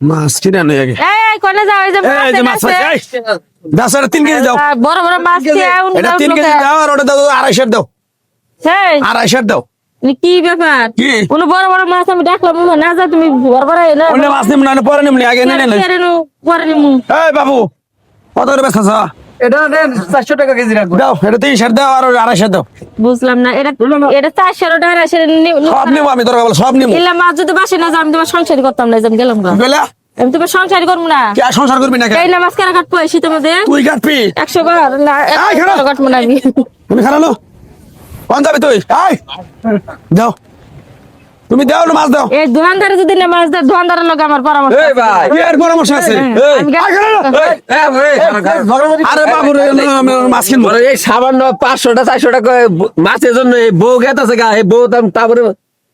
মাছ কিনে আনো আগে। এই এই কোনে যাও এই যে এই যে মাছ এই দাও এটা তিন কেজি দাও। আহ, বড় বড় মাছ দিয়ে উন এটা দাও তিন কেজি লোকে। দাও আর ওটা দাও আড়াইশো দাও। সেই, আড়াইশো দাও। কি ব্যাপার? কোন বড় বড় মাছ আমি ডাকলাম ও না যা তুমি বড় বড় মাছ নিম না পরে নিমনি আগে নো পরে নিমু। এই বাবু কত করে এটা চারশো টাকা কেজি রাখব। দাও এটা তিন শের দাও আর আড়াইশো দাও। বুঝলাম না এটা এটা চারশো টাকা সেটা সব নিবো আমি তোর বল সব নিবো। ইলা মাছ যদি বাসে না যা আমি তোমার সংসারই করতাম না গেলাম গা। গেলা? আমি তোমার সংসারই করব না। কি সংসার করবি না এই না মাছ কেনা কাটবো মধ্যে। তুই কাটবি? একশো বার না এই, খারাপ। কাটবো না আমি। তুমি খারানো কোন যাবি তুই? আই দাও। তুমি দাও না মাছ দাও। এই দোকানদারে যদি না মাছ দেয় দোকানদারের লোক আমার পরামর্শ এই আছে। ভাই। এর পরামর্শ আছে? হ্যাঁ, আমি। আই, আরে বাবু রে আমি মাছ কিনবো। এই সামান্য পাঁচশোটা চারশো টাকা মাছের জন্য এই বউ গেতেছে গা এই বউ দাম তারপরে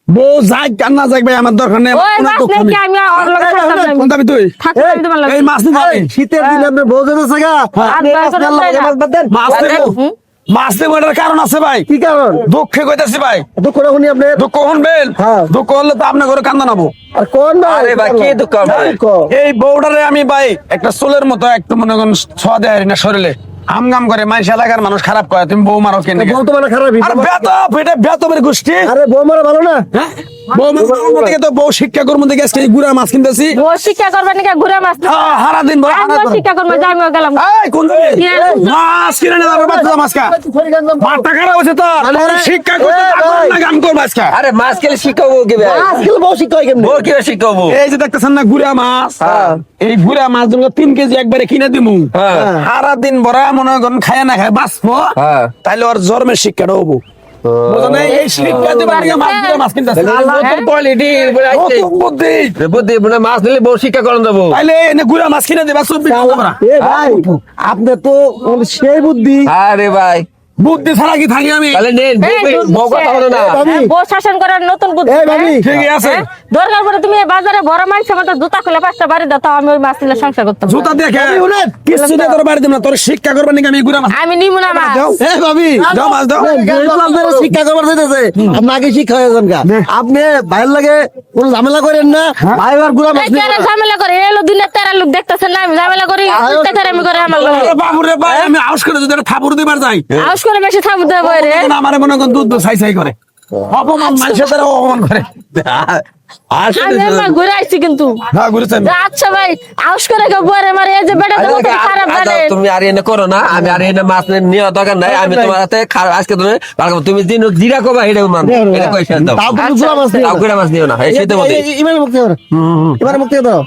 বউ যাই কার না যাক ভাই আমার দরকার নেই কোনো দুঃখ নেই কি নেই। আমি থাকতাম না কোন যাবি তুই? থাকতাম তোমার লোক এই মাছ আমি। শীতের দিনে আপনি বউ যেতেছে গা। আর মাছ কারণ আছে ভাই। কি কারণ? দুঃখে কইতাছি ভাই। দুঃখ রাখুনি আপনি? দুঃখ হ্যাঁ। দুঃখ হলে তো আপনার ঘরে কান্দা নাবো আর কোন ভাই? আরে ভাই কি দুঃখ? ভাই এই বউডারে আমি ভাই একটা চুলের মতো একটু মনে করেন ছোঁয়া দেয় না শরীরে। আম গাম করে মানুষ এলাকার মানুষ খারাপ করে তুমি বউ মারো কেন বউ তো মানে খারাপ আর এটা বেতবের গোষ্ঠী। আরে বউ মারা ভালো না? হ্যাঁ? তো বউ শিক্ষা কর্ম থেকে আজকে গুড়া মাছ কিনতেছি। ও শিক্ষা করবে নাকি ঘুরে মাছ? হারা দিন। শিক্ষা করব যাই গেলাম। এই, কোন? মাছ কিনে বাচ্চা মাছ মাথা খারাপ তো। শিক্ষা করতে আরে মাছ খেলে শিখাবো কি ভাই? আজকাল বউ শিক্ষা বউ কি শিখাবো এই যে দেখতেছেন না গুড়া মাছ? হ্যাঁ। এই গুড়া মাছগুলো তিন কেজি একবারে কিনে দিমু। হ্যাঁ। সারা দিন ভরা মনে করেন খায় না খায় বাঁচবো। হ্যাঁ। তাইলে ওর জন্মের শিক্ষাটা হব। বুদ্ধি। মানে মাছ নিলে বউ শিক্ষা করেন দেবো। তাইলে এনে গুড়া মাছ কিনে দিবা চব্বিশ ভাই আপনি তো সে সেই বুদ্ধি। আরে ভাই বুদ্ধি ছাড়া কি থাকি আমি? তাহলে নেন বউ- কথা না। বউ শাসন করার নতুন বুদ্ধি এই, ভাবি। হ্যাঁ? আছে। হ্যাঁ? দরকার পড়ে তুমি বাজারে বড় মাংস মতো জুতা খুলে পাঁচটা বাড়ি দাও আমি ওই মাছ নিলে সংসার করতাম জুতা দেখে কিছু দিয়ে তোর বাড়ি দিব না তোর শিক্ষা করবার নাকি আমি গুড়া মাছ আমি নিমু না মাছ। এ ভাবি দাও মাছ দাও। শিক্ষা করবার দিতেছে আপনি আগে শিক্ষা হয়ে যান গা। আপনি ভাইয়ের লাগে কোনো ঝামেলা করেন না? ভাই আর নিয়ে কেন ঝামেলা করে এলো দিনের তারা লোক দেখতেছেন না আমি ঝামেলা করি আমি করে আমার বাবুরে ভাই আমি আউস করে যদি থাপুর দিবার যাই। আউস করে বেশি থামু দেবো রে আমার মনে করেন দুধ সাই সাই করে। অপমান মানুষের দ্বারা অপমান করে। ঘুরে আসছি কিন্তু। আচ্ছা ভাই আউস করে কেউ মারে যে বেটা তো খারাপ আচ্ছা, তুমি আর এনে করো না আমি আর এনে মাছ নেওয়া দরকার নাই আমি তোমার হাতে আজকে তুমি তুমি দিন জিরা কবা এটা মান এটা কই শেষ দাও। তাও গুড়া মাছ নিয়ে মাছ নিও না এই শীতের মধ্যে এবারে মুক্তি দাও এবারে মুক্তি দাও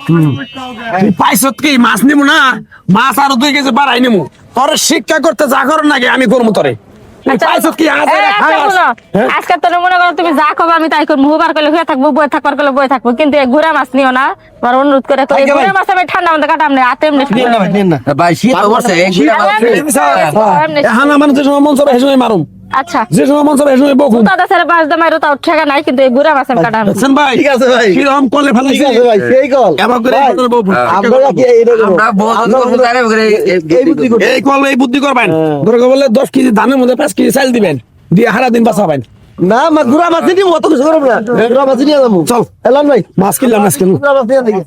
পাইছত কি মাছ নিমু না? মাছ আরও দুই কেজি বাড়াই নিমু। তোর শিক্ষা করতে যা করো নাকি আমি করব তোরে। শোনো, আজকে তোর মনে করো তুমি যা করব আমি তাই করব। হুবার করলে হয়ে থাকব বই থাকবার করলে বয়ে থাকব। কিন্তু ঘুরা মাছ নিও না আমার অনুরোধ করে। ঘুরা মাছ আমি ঠান্ডা মধ্যে কাটাম না হাতে এমনি ভাই শীত অবশ্যই এখন আমার মন সবাই মারুম। আচ্ছা। যে সময় মন চাবে সেই সময় দাদা স্যার বাস দামাইরো তাও ঠেকা নাই কিন্তু এই মাছ আমি না। ভাই। ঠিক আছে ভাই। কলে ঠিক ভাই সেই কল। এবার করে ভাই, আপনার কি এইটা করুন? আমরা বহুত আপনারা করব এই- বুদ্ধি করুন। এই কল এই বুদ্ধি করবেন। ধরে বললে দশ কেজি ধানের মধ্যে পাঁচ কেজি চাল দিবেন দিয়ে হারা দিন বাঁচাবেন। না মা গুড়া মাছ নিয়ে অত কিছু করব না। গুড়া মাছ নিয়ে যাব। চল। এলাম ভাই। মাছ কিনলাম মাছ কিনলাম। গুড়া মাছ নিয়ে দেখি